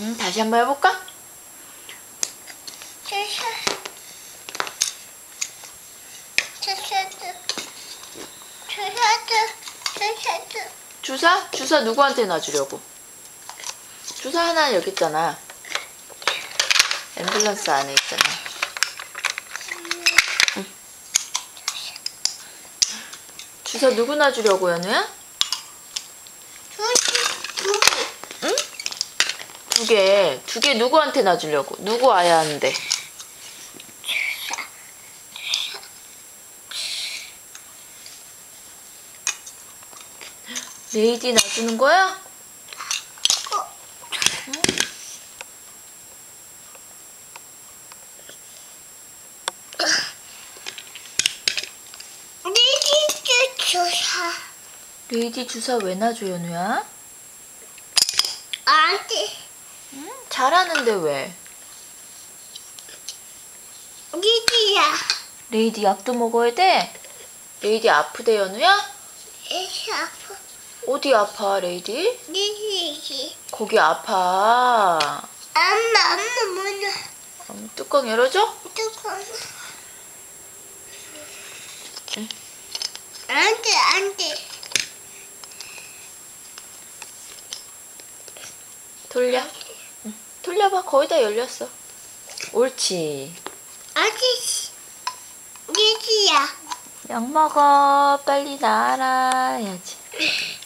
음, 다시 한번 해볼까? 주사. 주사? 누구한테 놔주려고? 주사 하나는 여기 있잖아. 앰뷸런스 안에 있잖아. 응. 주사 누구 놔주려고, 연우야? 주사. 두 개. 응? 두 개. 두 개 누구한테 놔주려고? 누구 하는데? 레이디 놔주는 거야? 어. 리디스 주사. 레이디 주사 왜 놔줘, 연우야? 안 돼. 응? 잘하는데 왜? 리디야. 레이디 약도 먹어야 돼? 레이디 아프대, 연우야? 이렇게 아파. 어디 아파, 레이디? 리디지. 거기 아파. 엄마, 엄마 먼저 음, 뚜껑 열어줘? 뚜껑. 응. 안 돼, 안 돼. 돌려. 응. 돌려봐. 거의 다 열렸어. 옳지. 아저씨. 리디야. 약 먹어. 빨리 나와라. 해야지.